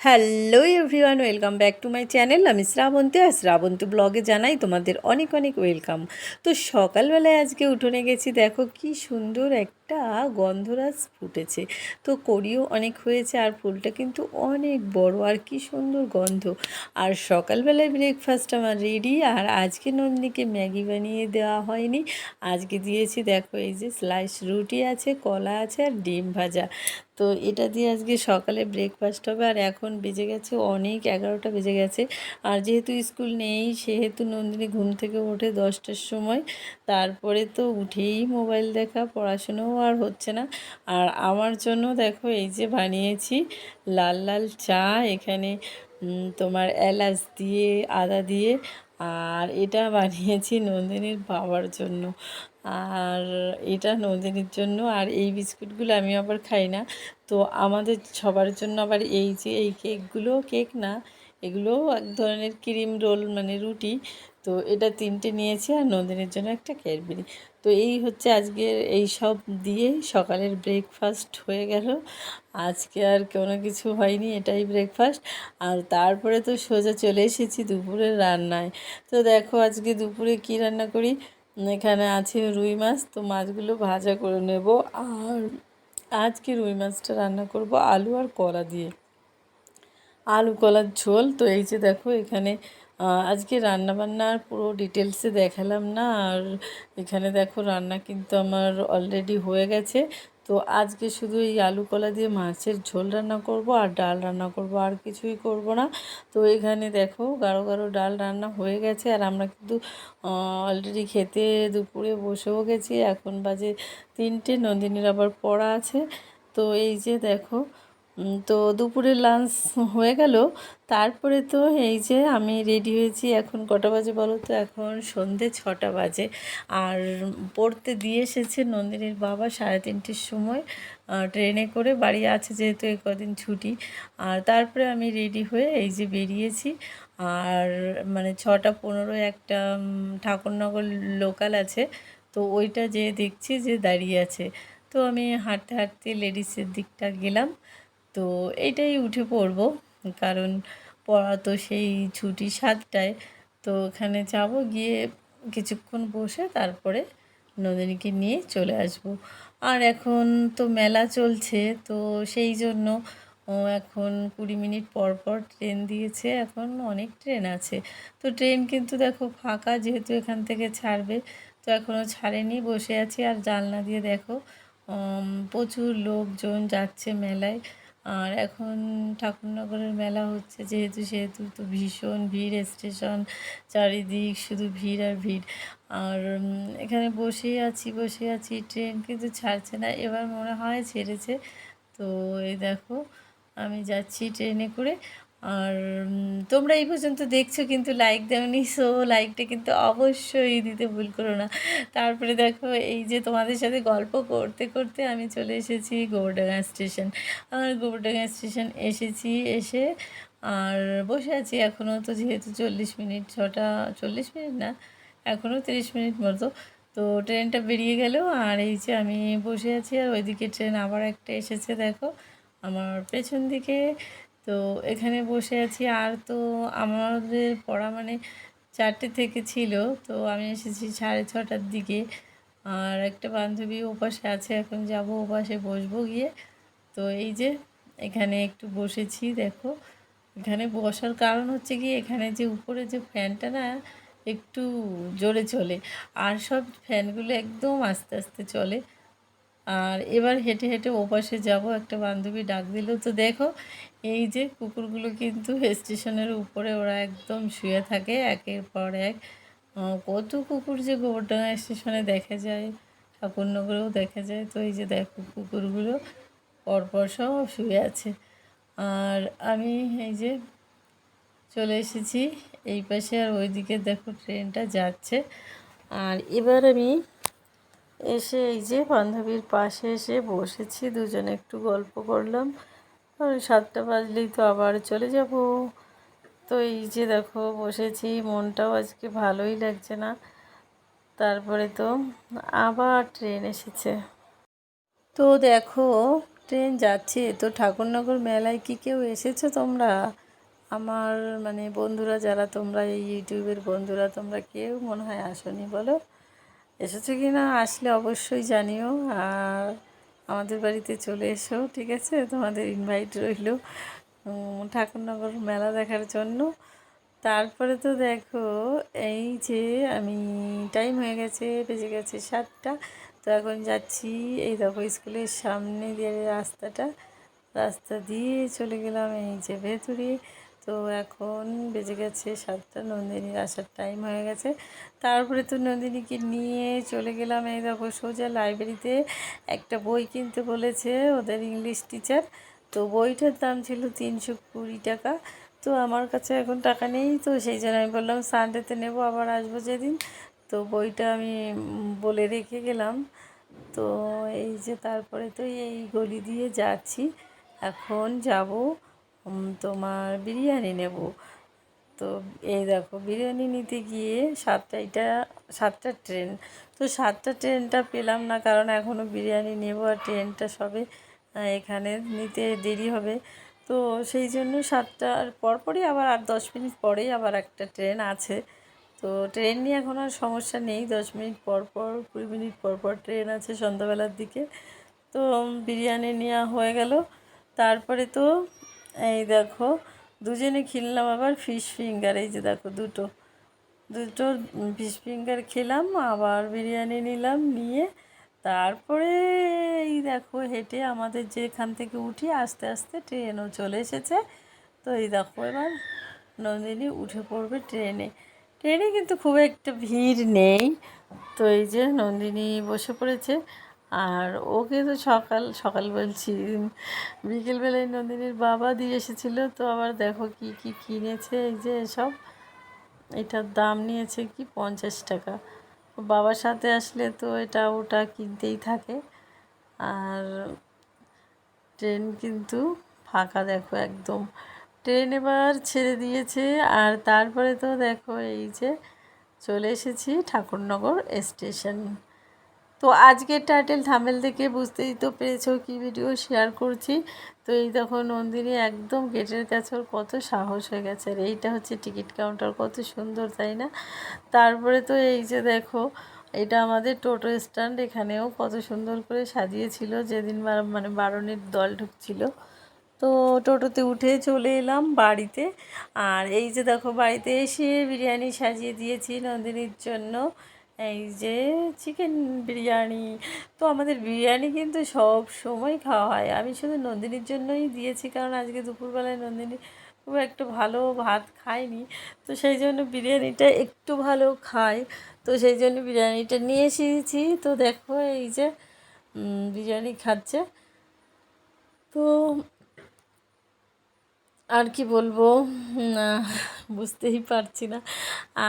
Hello everyone welcome back to my channel আমি শ্রাবন্তী আর শ্রাবন্তী ব্লগে জানাই তোমাদের অনেক অনেক ওয়েলকাম তো সকালবেলায় আজকে উঠোনে গেছি, দেখো কি সুন্দর একটা গন্ধরাজ ফুটেছে। তো করিও অনেক হয়েছে আর ফুলটা কিন্তু অনেক বড় আর কি সুন্দর গন্ধ। আর সকালবেলায় ব্রেকফাস্ট আমার রেডি আর আজকে নন্দিনীকে ম্যাগি বানিয়ে দেওয়া হয়নি। আজকে দিয়েছি দেখো এই যে স্লাইস রুটি আছে, কলা আছে আর ডিম ভাজা। তো এটা দিয়ে আজকে সকালে ব্রেকফাস্ট হবে আর এখন বেজে গেছে অনেক এগারোটা বেজে গেছে। আর যেহেতু স্কুল নেই, সেহেতু নন্দিনী ঘুম থেকে ওঠে দশটার সময়। তারপরে তো উঠেই মোবাইল দেখা, পড়াশুনোও আর হচ্ছে না। আর আমার জন্য দেখো এই যে বানিয়েছি লাল লাল চা, এখানে তোমার এলাচ দিয়ে, আদা দিয়ে, আর এটা বানিয়েছি নন্দিনীর বাবার জন্য। আর এটা নন্দিনীর জন্য, আর এই বিস্কুটগুলো আমি আবার খাই না। তো আমাদের সবার জন্য আবার এই যে এই কেকগুলো কেক না এগুলো এক ধরনের ক্রিম রোল মানে রুটি। তো এটা তিনটে নিয়েছি আর নন্দিনীর জন্য একটা ক্যাডবেরি। তো এই হচ্ছে আজকের এই সব দিয়েই সকালের ব্রেকফাস্ট হয়ে গেল। আজকে আর কোনো কিছু হয়নি, এটাই ব্রেকফাস্ট আর তারপরে তো সোজা চলে এসেছি দুপুরের রান্নায়। তো দেখো আজকে দুপুরে কি রান্না করি? এখানে আছে রুই মাছ, তো মাছগুলো ভাজা করে নেব। আর আজকে রুই মাছটা রান্না করব আলু আর কলা দিয়ে। আলু কলার ঝোল। তো এই যে দেখো এখানে আজকে রান্না বান্নার পুরো ডিটেলসে দেখালাম না। আর এখানে দেখো রান্না কিন্তু আমার অলরেডি হয়ে গেছে। তো আজকে শুধু এই আলু কলা দিয়ে মাছের ঝোল রান্না করব, আর ডাল রান্না করব, আর কিছুই করব না। তো এখানে দেখো গাঢ় গাঢ় ডাল রান্না হয়ে গেছে। আর আমরা কিন্তু অলরেডি খেতে দুপুরে বসেও গেছি। এখন বাজে তিনটে, নন্দিনীর আবার পড়া আছে। তো এই যে দেখো তো দুপুরে লাঞ্চ হয়ে গেল। তারপরে তো এই যে আমি রেডি হয়েছি, এখন কটা বাজে বলো তো? এখন সন্ধে ছটা বাজে। আর পড়তে দিয়ে এসেছে নন্দিনীর বাবা সাড়ে তিনটের সময়। ট্রেনে করে বাড়ি আছে যেহেতু এই কদিন ছুটি। আর তারপরে আমি রেডি হয়ে এই যে বেরিয়েছি। আর মানে ছটা পনেরো একটা ঠাকুরনগর লোকাল আছে। তো ওইটা যে দেখছি যে দাঁড়িয়ে আছে। তো আমি হাঁটতে হাঁটতে লেডিসের দিকটা গেলাম। তো এটাই উঠে পড়ব। কারণ পড়া তো সেই ছুটি সাতটায়। তো ওখানে যাব, গিয়ে কিছুক্ষণ বসে তারপরে নন্দিনীকে নিয়ে চলে আসব। আর এখন তো মেলা চলছে, তো সেই জন্য এখন কুড়ি মিনিট পর পর ট্রেন দিয়েছে, এখন অনেক ট্রেন আছে। তো ট্রেন কিন্তু দেখো ফাঁকা, যেহেতু এখান থেকে ছাড়বে, তো এখনও ছাড়েনি, বসে আছি। আর জানলা দিয়ে দেখো প্রচুর লোকজন যাচ্ছে মেলায়। আর এখন ঠাকুরনগরের মেলা হচ্ছে, যেহেতু সেহেতু তো ভীষণ ভিড় স্টেশন চারিদিক শুধু ভিড় আর ভিড়। আর এখানে বসেই আছি বসে আছি ট্রেন কিন্তু ছাড়ছে না, এবার মনে হয় ছেড়েছে। তো এই দেখো, আমি যাচ্ছি ট্রেনে করে। আর তোমরা এই পর্যন্ত দেখছ কিন্তু লাইক দেওনি সো লাইকটা কিন্তু অবশ্যই দিতে ভুল করো না। তারপরে দেখো এই যে তোমাদের সাথে গল্প করতে করতে আমি চলে এসেছি গোবরডাঙ্গা স্টেশন আর গোবরডাঙ্গা স্টেশন এসেছি এসে, আর বসে আছি এখনও তো যেহেতু চল্লিশ মিনিট, ছটা, চল্লিশ মিনিট না এখনও তিরিশ মিনিট মতো। তো ট্রেনটা বেরিয়ে গেল, আর এই যে আমি বসে আছি, আর ওইদিকে ট্রেন আবার একটা এসেছে, দেখো। আমার পেছন দিকে তো এখানে বসে আছি। আর তো আমাদের পড়া মানে চারটে থেকে ছিল। তো আমি এসেছি সাড়ে ছটার দিকে। আর একটা বান্ধবী ওপাশে আছে। এখন যাব ওপাশে বসবো গিয়ে। তো এই যে এখানে একটু বসেছি, দেখো। এখানে বসার কারণ হচ্ছে কি, এখানে যে উপরে যে ফ্যানটা না, একটু জোরে চলে। আর সব ফ্যানগুলো একদম আস্তে আস্তে চলে। আর এবার হেঁটে হেঁটে ওপাশে যাব। একটা বান্ধবী ডাক দিল, তো দেখো এই যে কুকুরগুলো কিন্তু স্টেশনের উপরে ওরা একদম শুয়ে থাকে, একের পর এক। কত কুকুর যে গোবরডাঙ্গা স্টেশনে দেখা যায়, ঠাকুরনগরেও দেখা যায়। তো এই যে দেখো কুকুরগুলো পরপর সব শুয়ে আছে। আর আমি এই যে চলে এসেছি, এই পাশে আর ওইদিকে দেখো ট্রেনটা যাচ্ছে। আর এবার আমি এসে এই যে বান্ধবীর পাশে এসে বসেছি, দুজনে একটু গল্প করলাম। সাতটা বাজলেই তো আবার চলে যাব। তো এই যে দেখো, বসেছি, মনটাও আজকে ভালোই লাগছে না। তারপরে তো আবার ট্রেন এসেছে। তো দেখো, ট্রেন যাচ্ছে। তো ঠাকুরনগর মেলায় কি কেউ এসেছ তোমরা? আমার মানে বন্ধুরা যারা তোমরা, এই ইউটিউবের বন্ধুরা তোমরা, কেউ মনে হয় আসনি, বলো? এসেছ কি না? আসলে অবশ্যই জানিও। আর আমাদের বাড়িতে চলে এসো, ঠিক আছে? তোমাদের ইনভাইট রইল ঠাকুরনগর মেলা দেখার জন্য। তারপরে তো দেখো, এই যে আমি টাইম হয়ে গেছে, বেজে গেছে সাতটা। তো এখন যাচ্ছি, এই দেখো, স্কুলের সামনে দিয়ে রাস্তাটা। রাস্তা দিয়ে চলে গেলাম এই যে ভেতরে। তো এখন বেজে গেছে সাতটা, নন্দিনীর আসার টাইম হয়ে গেছে। তারপরে তো নন্দিনীকে নিয়ে চলে গেলাম এই দেখো সোজা লাইব্রেরিতে একটা বই কিনতে বলেছে ওদের ইংলিশ টিচার তো বইটার দাম ছিল তিনশো কুড়ি টাকা। তো আমার কাছে এখন টাকা নেই, তো সেই জন্য আমি বললাম সানডেতে নেব, আবার আসব যেদিন। তো বইটা আমি বলে রেখে গেলাম। তো এই যে তারপরে তো এই গলি দিয়ে যাচ্ছি। এখন যাব তোমার বিরিয়ানি নেব। তো এই দেখো, বিরিয়ানি নিতে গিয়ে সাতটা, এটা সাতটা ট্রেন। তো সাতটা ট্রেনটা পেলাম না, কারণ এখনও বিরিয়ানি নেব আর ট্রেনটা সবে এখানে নিতে দেরি হবে। তো সেই জন্য সাতটার পরপরই আবার আর দশ মিনিট পরেই আবার একটা ট্রেন আছে। তো ট্রেন নিয়ে এখন আর সমস্যা নেই, দশ মিনিট পর পর, কুড়ি মিনিট পর পর ট্রেন আছে সন্ধ্যাবেলার দিকে। তো বিরিয়ানি নেওয়া হয়ে গেল। তারপরে তো এই দেখো, দুজনে কিনলাম আবার ফিশ ফিঙ্গার এই যে দেখো দুটো। দুটো ফিশ ফিঙ্গার খেলাম, আবার বিরিয়ানি নিলাম, নিয়ে তারপরে এই দেখো হেঁটে আমাদের যেখান থেকে উঠি, আস্তে আস্তে ট্রেনও চলে এসেছে। তো এই দেখো এবার নন্দিনী উঠে পড়বে ট্রেনে। ট্রেনে কিন্তু খুব একটা ভিড় নেই। তো এই যে নন্দিনী বসে পড়েছে। আর ওকে তো সকাল সকাল বলছি, বিকেলবেলায় নন্দিনীর বাবা দিয়ে এসেছিল, তো আবার দেখো কি কি কিনেছে, এই যে সব। এটার দাম নিয়েছে কি, পঞ্চাশ টাকা। বাবার সাথে আসলে তো এটা, ওটা কিনতেই থাকে। আর ট্রেন কিন্তু ফাঁকা, দেখো একদম। ট্রেন এবার ছেড়ে দিয়েছে, আর তারপরে তো দেখো এই যে চলে এসেছি ঠাকুরনগর স্টেশন। তো আজকের টাইটেল থামেল দেখে বুঝতেই তো পেরেছ কি ভিডিও শেয়ার করছি। তো এই দেখো নন্দিনী একদম গেটের কাছে ওর কত সাহস হয়ে গেছে। আর এইটা হচ্ছে টিকিট কাউন্টার কত সুন্দর, তাই না? তারপরে তো এই যে দেখো, এটা আমাদের টোটো স্ট্যান্ড এখানেও কত সুন্দর করে সাজিয়েছিল। যেদিন মানে বারণের দল ঢুকছিল। তো টোটোতে উঠে চলে এলাম বাড়িতে। আর এই যে দেখো, বাড়িতে এসে বিরিয়ানি সাজিয়ে দিয়েছি নন্দিনীর জন্য। এই যে চিকেন বিরিয়ানি। তো আমাদের বিরিয়ানি কিন্তু সব সময় খাওয়া হয়। আমি শুধু নন্দিনীর জন্যই দিয়েছি, কারণ আজকে দুপুরবেলায় নন্দিনী খুব একটা ভালো ভাত খায়নি। তো সেই জন্য বিরিয়ানিটা একটু ভালো খায়। তো সেই জন্য বিরিয়ানিটা নিয়ে এসেছি। তো দেখো এই যে বিরিয়ানি খাচ্ছে। তো আর কি বলব? বুঝতেই পারছি না।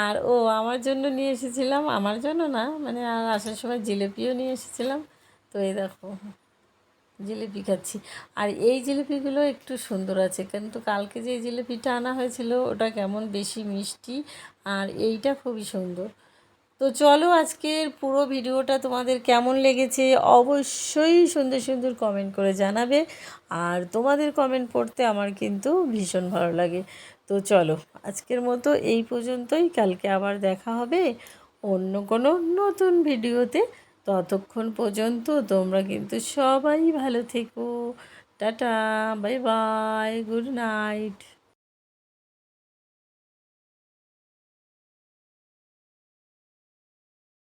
আর ও আমার জন্য নিয়ে এসেছিলাম, আমার জন্য না মানে আর আসার সময় জিলিপিও নিয়ে এসেছিলাম। তো এই দেখো, জিলিপি খাচ্ছি। আর এই জিলিপিগুলো একটু সুন্দর আছে, কিন্তু কালকে যে জিলিপিটা আনা হয়েছিল, ওটা কেমন বেশি মিষ্টি, আর এইটা খুবই সুন্দর। তো চলো আজকের পুরো ভিডিওটা তোমাদের কেমন লেগেছে অবশ্যই সুন্দর সুন্দর কমেন্ট করে জানাবে। আর তোমাদের কমেন্ট পড়তে আমার কিন্তু ভীষণ ভালো লাগে। তো চলো আজকের মতো এই পর্যন্তই। কালকে আবার দেখা হবে অন্য কোনো নতুন ভিডিওতে। ততক্ষণ পর্যন্ত তোমরা কিন্তু সবাই ভালো থেকো। Tata bye bye good night